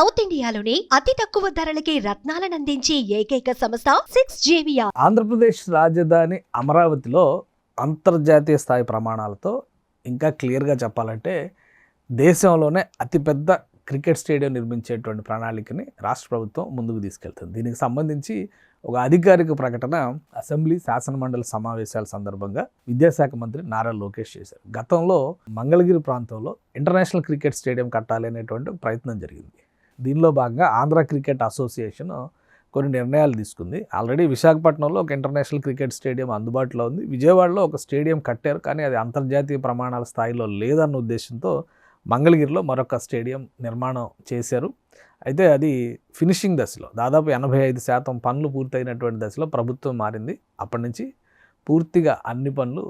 South ఇండియాలోని అతి తక్కువ ధరలకి రత్నాలను అందించే ఏకైక సంస్థ సిక్స్ జేవియా ఆంధ్రప్రదేశ్ రాజధాని అమరావతిలో అంతర్జాతీయ స్థాయి ప్రమాణాలతో ఇంకా క్లియర్గా చెప్పాలంటే దేశంలోనే అతిపెద్ద క్రికెట్ స్టేడియం నిర్మించేటువంటి ప్రణాళికని రాష్ట్ర ప్రభుత్వం ముందుకు తీసుకెళ్తుంది. దీనికి సంబంధించి ఒక అధికారిక ప్రకటన అసెంబ్లీ శాసనమండలి సమావేశాల సందర్భంగా విద్యాశాఖ మంత్రి నారా లోకేష్ చేశారు. గతంలో మంగళగిరి ప్రాంతంలో ఇంటర్నేషనల్ క్రికెట్ స్టేడియం కట్టాలి అనేటువంటి ప్రయత్నం జరిగింది. దీనిలో భాగంగా ఆంధ్ర క్రికెట్ అసోసియేషన్ కొన్ని నిర్ణయాలు తీసుకుంది. ఆల్రెడీ విశాఖపట్నంలో ఒక ఇంటర్నేషనల్ క్రికెట్ స్టేడియం అందుబాటులో ఉంది. విజయవాడలో ఒక స్టేడియం కట్టారు కానీ అది అంతర్జాతీయ ప్రమాణాల స్థాయిలో లేదన్న ఉద్దేశంతో మంగళగిరిలో మరొక స్టేడియం నిర్మాణం చేశారు. అయితే అది ఫినిషింగ్ దశలో దాదాపు ఎనభై ఐదు శాతం పనులు పూర్తయినటువంటి దశలో ప్రభుత్వం మారింది. అప్పటి నుంచి పూర్తిగా అన్ని పనులు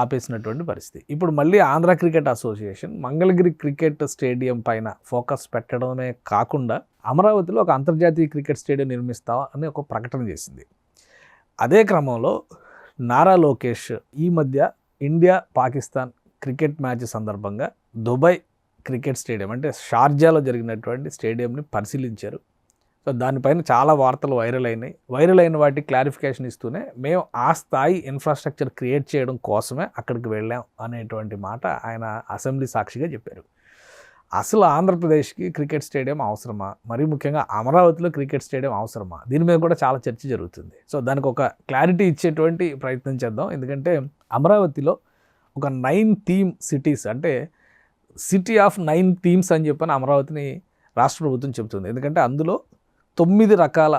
ఆపేసినటువంటి పరిస్థితి. ఇప్పుడు మళ్ళీ Andhra cricket association Mangalagiri cricket stadium పైన ఫోకస్ పెట్టడమే కాకుండా అమరావతిలో ఒక అంతర్జాతీయ క్రికెట్ స్టేడియం నిర్మిస్తాం అని ఒక ప్రకటన చేసింది. అదే క్రమంలో నారా లోకేష్ ఈ మధ్య ఇండియా పాకిస్తాన్ క్రికెట్ మ్యాచ్ సందర్భంగా దుబాయ్ క్రికెట్ స్టేడియం అంటే షార్జాలో జరిగినటువంటి స్టేడియంని పరిశీలించారు. సో దానిపైన చాలా వార్తలు వైరల్ అయినాయి. వైరల్ అయిన వాటికి క్లారిఫికేషన్ ఇస్తూనే మేము ఆ స్థాయి ఇన్ఫ్రాస్ట్రక్చర్ క్రియేట్ చేయడం కోసమే అక్కడికి వెళ్ళాం అనేటువంటి మాట ఆయన అసెంబ్లీ సాక్షిగా చెప్పారు. అసలు ఆంధ్రప్రదేశ్కి క్రికెట్ స్టేడియం అవసరమా? మరీ ముఖ్యంగా అమరావతిలో క్రికెట్ స్టేడియం అవసరమా? దీని మీద కూడా చాలా చర్చ జరుగుతుంది. సో దానికి ఒక క్లారిటీ ఇచ్చేటువంటి ప్రయత్నం చేద్దాం. ఎందుకంటే అమరావతిలో ఒక నైన్ థీమ్ సిటీస్ అంటే సిటీ ఆఫ్ నైన్ థీమ్స్ అని చెప్పని అమరావతిని రాష్ట్ర ప్రభుత్వం చెబుతుంది. ఎందుకంటే అందులో తొమ్మిది రకాల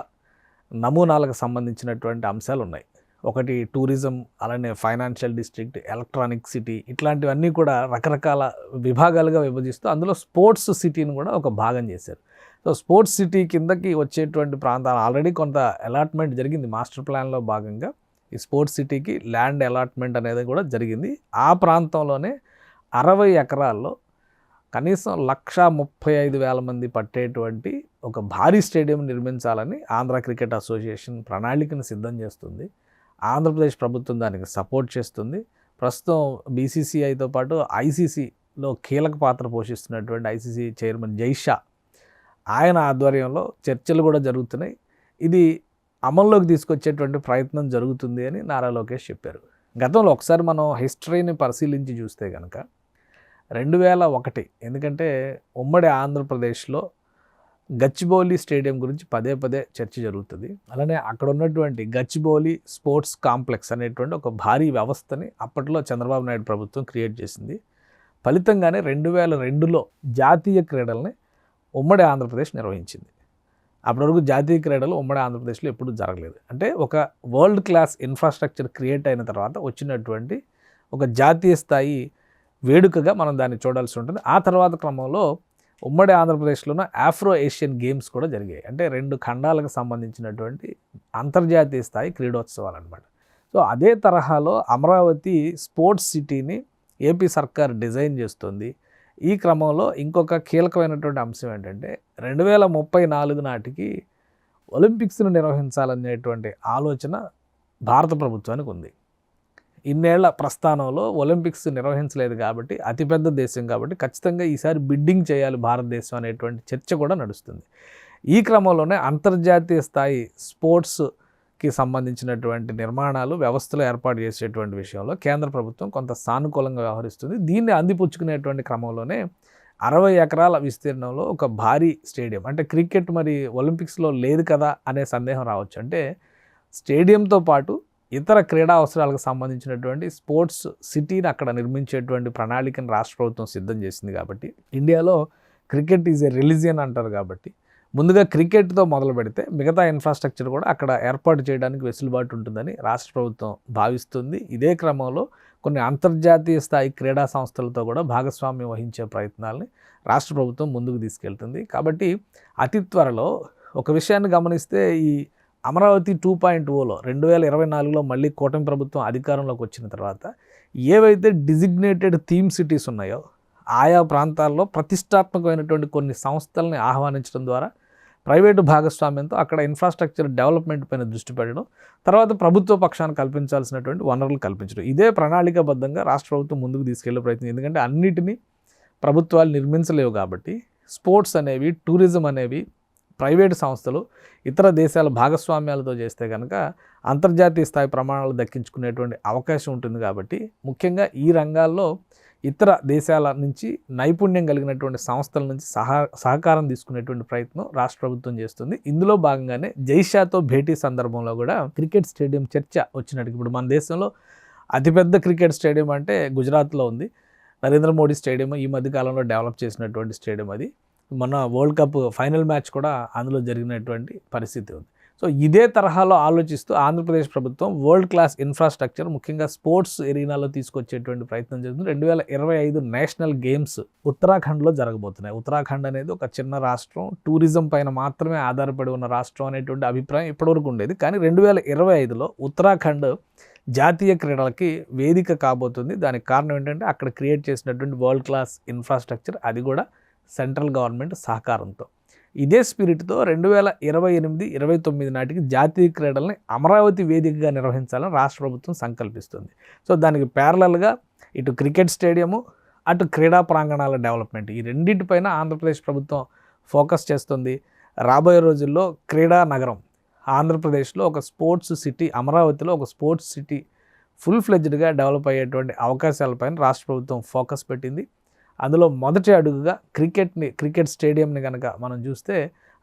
నమూనాలకు సంబంధించినటువంటి అంశాలు ఉన్నాయి ఒకటి టూరిజం అలానే ఫైనాన్షియల్ డిస్ట్రిక్ట్ ఎలక్ట్రానిక్ సిటీ ఇట్లాంటివన్నీ కూడా రకరకాల విభాగాలుగా విభజిస్తూ అందులో స్పోర్ట్స్ సిటీని కూడా ఒక భాగం చేశారు. సో స్పోర్ట్స్ సిటీ కిందకి వచ్చేటువంటి ప్రాంతాలు ఆల్రెడీ కొంత అలాట్మెంట్ జరిగింది. మాస్టర్ ప్లాన్లో భాగంగా ఈ స్పోర్ట్స్ సిటీకి ల్యాండ్ అలాట్మెంట్ అనేది కూడా జరిగింది. ఆ ప్రాంతంలోనే అరవై ఎకరాల్లో కనీసం లక్ష ముప్పై ఐదు వేల మంది పట్టేటువంటి ఒక భారీ స్టేడియం నిర్మించాలని ఆంధ్ర క్రికెట్ అసోసియేషన్ ప్రణాళికను సిద్ధం చేస్తుంది. ఆంధ్రప్రదేశ్ ప్రభుత్వం దానికి సపోర్ట్ చేస్తుంది. ప్రస్తుతం బీసీసీఐతో పాటు ఐసీసీలో కీలక పాత్ర పోషిస్తున్నటువంటి ఐసీసీ చైర్మన్ జైషా ఆయన ఆధ్వర్యంలో చర్చలు కూడా జరుగుతున్నాయి. ఇది అమల్లోకి తీసుకొచ్చేటువంటి ప్రయత్నం జరుగుతుంది అని నారా లోకేష్ చెప్పారు. గతంలో ఒకసారి మనం హిస్టరీని పరిశీలించి చూస్తే కనుక రెండు వేల ఒకటి ఎందుకంటే ఉమ్మడి ఆంధ్రప్రదేశ్లో గచ్చిబౌలి స్టేడియం గురించి పదే పదే చర్చ జరుగుతుంది. అలానే అక్కడ ఉన్నటువంటి గచ్చిబౌలి స్పోర్ట్స్ కాంప్లెక్స్ అనేటువంటి ఒక భారీ వ్యవస్థని అప్పట్లో చంద్రబాబు నాయుడు ప్రభుత్వం క్రియేట్ చేసింది. ఫలితంగానే రెండు వేల రెండులో జాతీయ క్రీడల్ని ఉమ్మడి ఆంధ్రప్రదేశ్ నిర్వహించింది. అప్పటి వరకు జాతీయ క్రీడలు ఉమ్మడి ఆంధ్రప్రదేశ్లో ఎప్పుడూ జరగలేదు. అంటే ఒక వరల్డ్ క్లాస్ ఇన్ఫ్రాస్ట్రక్చర్ క్రియేట్ అయిన తర్వాత వచ్చినటువంటి ఒక జాతీయ స్థాయి వేడుకగా మనం దాన్ని చూడాల్సి ఉంటుంది. ఆ తర్వాత క్రమంలో ఉమ్మడి ఆంధ్రప్రదేశ్లోన ఆఫ్రో ఏషియన్ గేమ్స్ కూడా జరిగాయి. అంటే రెండు ఖండాలకు సంబంధించినటువంటి అంతర్జాతీయ స్థాయి క్రీడోత్సవాలు అనమాట సో అదే తరహాలో అమరావతి స్పోర్ట్స్ సిటీని ఏపీ సర్కార్ డిజైన్ చేస్తుంది. ఈ క్రమంలో ఇంకొక కీలకమైనటువంటి అంశం ఏంటంటే రెండు వేల ముప్పై నాలుగు నాటికి ఒలింపిక్స్ను నిర్వహించాలనేటువంటి ఆలోచన భారత ప్రభుత్వానికి ఉంది. ఇన్నేళ్ళ ప్రస్థానంలో ఒలింపిక్స్ నిర్వహించలేదు కాబట్టి అతిపెద్ద దేశం కాబట్టి ఖచ్చితంగా ఈసారి బిడ్డింగ్ చేయాలి భారతదేశం అనేటువంటి చర్చ కూడా నడుస్తుంది. ఈ క్రమంలోనే అంతర్జాతీయ స్థాయి స్పోర్ట్స్కి సంబంధించినటువంటి నిర్మాణాలు వ్యవస్థలు ఏర్పాటు చేసేటువంటి విషయంలో కేంద్ర ప్రభుత్వం కొంత సానుకూలంగా వ్యవహరిస్తుంది. దీన్ని అందిపుచ్చుకునేటువంటి క్రమంలోనే అరవై ఎకరాల విస్తీర్ణంలో ఒక భారీ స్టేడియం అంటే క్రికెట్ మరి ఒలింపిక్స్లో లేదు కదా అనే సందేహం రావచ్చు అంటే స్టేడియంతో పాటు ఇతర క్రీడా అవసరాలకు సంబంధించినటువంటి స్పోర్ట్స్ సిటీని అక్కడ నిర్మించేటువంటి ప్రణాళికను రాష్ట్ర ప్రభుత్వం సిద్ధం చేసింది కాబట్టి ఇండియాలో క్రికెట్ ఈజ్ ఏ రిలీజియన్ అంటారు కాబట్టి ముందుగా క్రికెట్తో మొదలు పెడితే మిగతా ఇన్ఫ్రాస్ట్రక్చర్ కూడా అక్కడ ఏర్పాటు చేయడానికి వెసులుబాటు ఉంటుందని రాష్ట్ర ప్రభుత్వం భావిస్తుంది. ఇదే క్రమంలో కొన్ని అంతర్జాతీయ స్థాయి క్రీడా సంస్థలతో కూడా భాగస్వామ్యం వహించే ప్రయత్నాల్ని రాష్ట్ర ప్రభుత్వం ముందుకు తీసుకెళ్తుంది. కాబట్టి అతి త్వరలో ఒక విషయాన్ని గమనిస్తే ఈ అమరావతి టూ పాయింట్ ఓలో oh రెండు వేల ఇరవై నాలుగులో మళ్ళీ కూటమి ప్రభుత్వం అధికారంలోకి వచ్చిన తర్వాత ఏవైతే డిజిగ్నేటెడ్ థీమ్ సిటీస్ ఉన్నాయో ఆయా ప్రాంతాల్లో ప్రతిష్టాత్మకమైనటువంటి కొన్ని సంస్థలని ఆహ్వానించడం ద్వారా ప్రైవేటు భాగస్వామ్యంతో అక్కడ ఇన్ఫ్రాస్ట్రక్చర్ డెవలప్మెంట్ పైన దృష్టి పెట్టడం తర్వాత ప్రభుత్వ పక్షాన్ని కల్పించాల్సినటువంటి వనరులు కల్పించడం. ఇదే ప్రణాళికాబద్ధంగా రాష్ట్ర ప్రభుత్వం ముందుకు తీసుకెళ్ళే ప్రయత్నం. ఎందుకంటే అన్నిటినీ ప్రభుత్వాలు నిర్మించలేవు కాబట్టి స్పోర్ట్స్ అనేవి టూరిజం అనేవి ప్రైవేటు సంస్థలు ఇతర దేశాల భాగస్వామ్యాలతో చేస్తే కనుక అంతర్జాతీయ స్థాయి ప్రమాణాలు దక్కించుకునేటువంటి అవకాశం ఉంటుంది కాబట్టి ముఖ్యంగా ఈ రంగాల్లో ఇతర దేశాల నుంచి నైపుణ్యం కలిగినటువంటి సంస్థల నుంచి సహా సహకారం తీసుకునేటువంటి ప్రయత్నం రాష్ట్ర ప్రభుత్వం చేస్తుంది. ఇందులో భాగంగానే జైషాతో భేటీ సందర్భంలో కూడా క్రికెట్ స్టేడియం చర్చ వచ్చినట్టు ఇప్పుడు మన దేశంలో అతిపెద్ద క్రికెట్ స్టేడియం అంటే గుజరాత్లో ఉంది. నరేంద్ర మోడీ స్టేడియం ఈ మధ్యకాలంలో డెవలప్ చేసినటువంటి స్టేడియం అది. మన వరల్డ్ కప్ ఫైనల్ మ్యాచ్ కూడా అందులో జరిగినటువంటి పరిస్థితి ఉంది. సో ఇదే తరహాలో ఆలోచిస్తూ ఆంధ్రప్రదేశ్ ప్రభుత్వం వరల్డ్ క్లాస్ ఇన్ఫ్రాస్ట్రక్చర్ ముఖ్యంగా స్పోర్ట్స్ ఎరీనాలో తీసుకొచ్చేటువంటి ప్రయత్నం చేస్తుంది. రెండు వేల ఇరవై ఐదు నేషనల్ గేమ్స్ ఉత్తరాఖండ్లో జరగబోతున్నాయి. ఉత్తరాఖండ్ అనేది ఒక చిన్న రాష్ట్రం. టూరిజం పైన మాత్రమే ఆధారపడి ఉన్న రాష్ట్రం అనేటువంటి అభిప్రాయం ఇప్పటివరకు ఉండేది. కానీ రెండు వేల ఇరవై ఐదులో ఉత్తరాఖండ్ జాతీయ క్రీడలకి వేదిక కాబోతుంది. దానికి కారణం ఏంటంటే అక్కడ క్రియేట్ చేసినటువంటి వరల్డ్ క్లాస్ ఇన్ఫ్రాస్ట్రక్చర్ అది కూడా సెంట్రల్ గవర్నమెంట్ సహకారంతో. ఇదే స్పిరిట్తో రెండు వేల ఇరవై ఎనిమిది ఇరవై తొమ్మిది నాటికి జాతీయ క్రీడల్ని అమరావతి వేదికగా నిర్వహించాలని రాష్ట్ర ప్రభుత్వం సంకల్పిస్తుంది. సో దానికి ప్యారలల్గా ఇటు క్రికెట్ స్టేడియము అటు క్రీడా ప్రాంగణాల డెవలప్మెంట్ ఈ రెండింటిపైన ఆంధ్రప్రదేశ్ ప్రభుత్వం ఫోకస్ చేస్తుంది. రాబోయే రోజుల్లో క్రీడా నగరం ఆంధ్రప్రదేశ్లో ఒక స్పోర్ట్స్ సిటీ అమరావతిలో ఒక స్పోర్ట్స్ సిటీ ఫుల్ ఫ్లెడ్జ్డ్గా డెవలప్ అయ్యేటువంటి అవకాశాలపైన రాష్ట్ర ప్రభుత్వం ఫోకస్ పెట్టింది. అందులో మొదటి అడుగుగా క్రికెట్ని క్రికెట్ స్టేడియంని కనుక మనం చూస్తే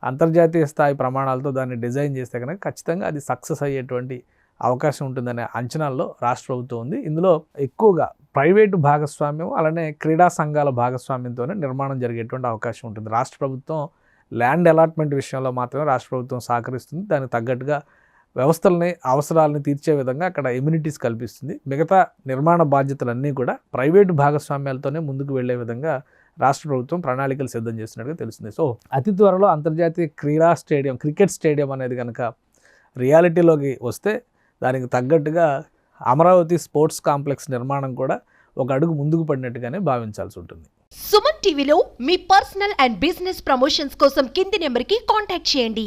అంతర్జాతీయ స్థాయి ప్రమాణాలతో దాన్ని డిజైన్ చేస్తే కనుక ఖచ్చితంగా అది సక్సెస్ అయ్యేటువంటి అవకాశం ఉంటుందనే అంచనాల్లో రాష్ట్ర ప్రభుత్వం ఉంది. ఇందులో ఎక్కువగా ప్రైవేటు భాగస్వామ్యం అలానే క్రీడా సంఘాల భాగస్వామ్యంతోనే నిర్మాణం జరిగేటువంటి అవకాశం ఉంటుంది. రాష్ట్ర ప్రభుత్వం ల్యాండ్ అలాట్మెంట్ విషయంలో మాత్రమే రాష్ట్ర ప్రభుత్వం సహకరిస్తుంది. దానికి తగ్గట్టుగా వ్యవస్థలని అవసరాలని తీర్చే విధంగా అక్కడ ఇమ్యూనిటీస్ కల్పిస్తుంది. మిగతా నిర్మాణ బాధ్యతలన్నీ కూడా ప్రైవేటు భాగస్వామ్యాలతోనే ముందుకు వెళ్ళే విధంగా రాష్ట్ర ప్రభుత్వం ప్రణాళికలు సిద్ధం చేస్తున్నట్టుగా తెలుస్తుంది. సో అతి త్వరలో అంతర్జాతీయ క్రీడా స్టేడియం క్రికెట్ స్టేడియం అనేది కనుక రియాలిటీలోకి వస్తే దానికి తగ్గట్టుగా అమరావతి స్పోర్ట్స్ కాంప్లెక్స్ నిర్మాణం కూడా ఒక అడుగు ముందుకు పడినట్టుగానే భావించాల్సి ఉంటుంది. సుమన్ టీవీలో మీ పర్సనల్ అండ్ బిజినెస్ ప్రమోషన్స్ కోసం కింది నెంబర్కి కాంటాక్ట్ చేయండి.